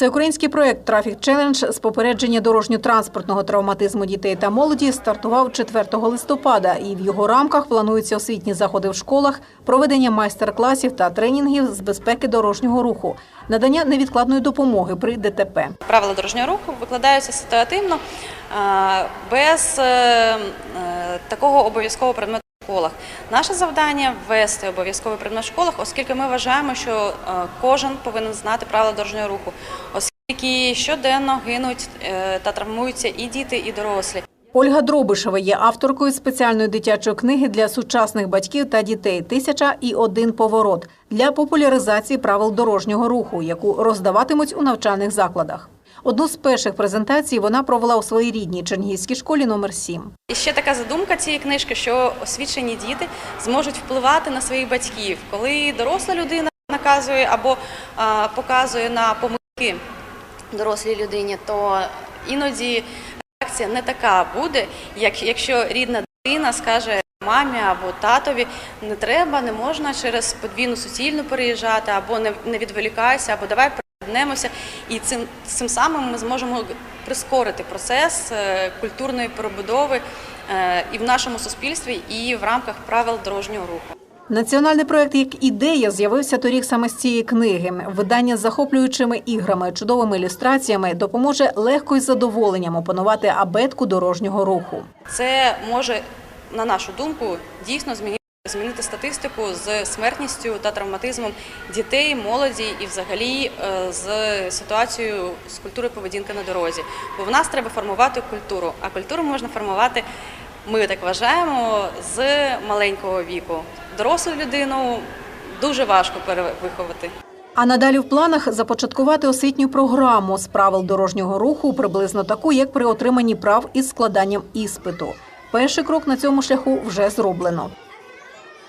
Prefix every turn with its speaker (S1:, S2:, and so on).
S1: Всеукраїнський проект Трафік Челендж з попередження дорожньо-транспортного травматизму дітей та молоді стартував 4 листопада, і в його рамках плануються освітні заходи в школах, проведення майстер-класів та тренінгів з безпеки дорожнього руху, надання невідкладної допомоги при ДТП.
S2: Правила дорожнього руху викладаються ситуативно, без е, е, такого обов'язкового предмету школах. Наше завдання ввести обов'язковий предмет в школах, оскільки ми вважаємо, що е, кожен повинен знати правила дорожнього руху, оскільки щоденно гинуть е, та травмуються і діти, і дорослі.
S1: Ольга Дробишева є авторкою спеціальної дитячої книги для сучасних батьків та дітей Тисяча і один поворот для популяризації правил дорожнього руху, яку роздаватимуть у навчальних закладах. Одну з перших презентацій вона провела у своїй рідній Чернігівській школі номер 7.
S2: І ще така задумка цієї книжки, що освічені діти зможуть впливати на своїх батьків, коли доросла людина наказує або а, показує на помилки дорослій людині, то іноді реакція не така буде, як якщо рідна дитина скаже мамі або татові, не треба, не можна через подвійну суцільну переїжджати, або не, відволікайся, або давай приєднемося. І цим, цим самим ми зможемо прискорити процес е, культурної перебудови е, і в нашому суспільстві, і в рамках правил дорожнього руху.
S1: Національний проект як ідея з'явився торік саме з цієї книги. Видання з захоплюючими іграми, чудовими ілюстраціями допоможе легко і задоволенням опанувати абетку дорожнього руху.
S2: Це може, на нашу думку, дійсно змінити. Змінити статистику з смертністю та травматизмом дітей, молоді і взагалі е, з ситуацією з культурою поведінки на дорозі. Бо в нас треба формувати культуру, а культуру можна формувати, ми так вважаємо, з маленького віку. Дорослу людину дуже важко перевиховати.
S1: А надалі в планах започаткувати освітню програму з правил дорожнього руху, приблизно таку, як при отриманні прав із складанням іспиту. Перший крок на цьому шляху вже зроблено.